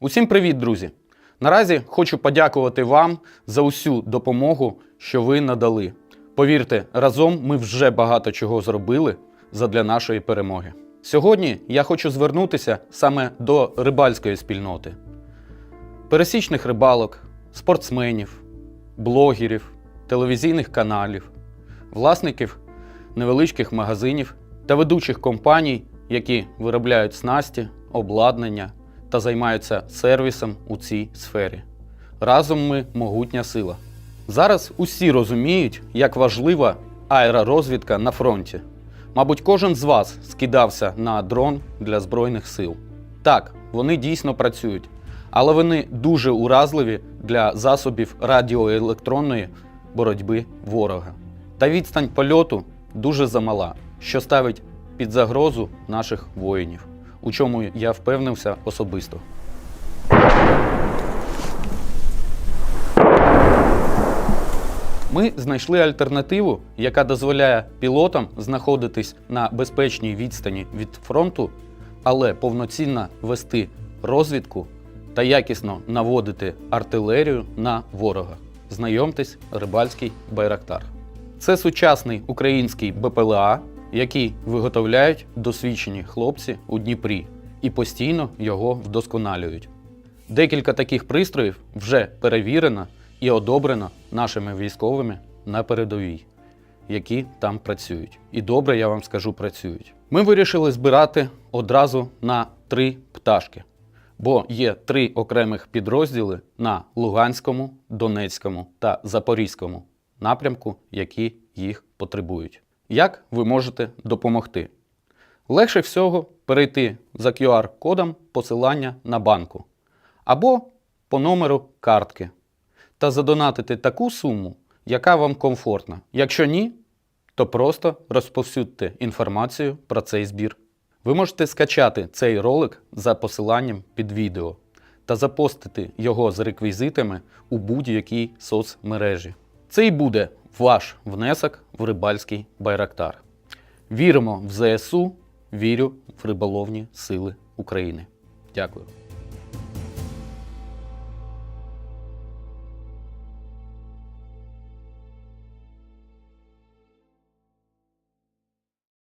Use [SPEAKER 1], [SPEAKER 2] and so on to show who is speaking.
[SPEAKER 1] Усім привіт, друзі! Наразі хочу подякувати вам за усю допомогу, що ви надали. Повірте, разом ми вже багато чого зробили задля нашої перемоги. Сьогодні я хочу звернутися саме до рибальської спільноти, пересічних рибалок, спортсменів, блогерів, телевізійних каналів, власників невеличких магазинів та ведучих компаній, які виробляють снасті, обладнання та займаються сервісом у цій сфері. Разом ми могутня сила. Зараз усі розуміють, як важлива аеророзвідка на фронті. Мабуть, кожен з вас скидався на дрон для Збройних сил. Так, вони дійсно працюють, але вони дуже уразливі для засобів радіоелектронної боротьби ворога. Та відстань польоту дуже замала, що ставить під загрозу наших воїнів, у чому я впевнився особисто. Ми знайшли альтернативу, яка дозволяє пілотам знаходитись на безпечній відстані від фронту, але повноцінно вести розвідку та якісно наводити артилерію на ворога. Знайомтесь, рибальський байрактар. Це сучасний український БПЛА, який виготовляють досвідчені хлопці у Дніпрі і постійно його вдосконалюють. Декілька таких пристроїв вже перевірено і одобрено нашими військовими на передовій, які там працюють. І добре, я вам скажу, працюють. Ми вирішили збирати одразу на три пташки, бо є три окремих підрозділи на Луганському, Донецькому та Запорізькому напрямку, які їх потребують. Як ви можете допомогти? Легше всього перейти за QR-кодом посилання на банку або по номеру картки та задонатити таку суму, яка вам комфортна. Якщо ні, то просто розповсюдьте інформацію про цей збір. Ви можете скачати цей ролик за посиланням під відео та запостити його з реквізитами у будь-якій соцмережі. Це і буде ваш внесок в рибальський байрактар. Віримо в ЗСУ, вірю в риболовні сили України. Дякую.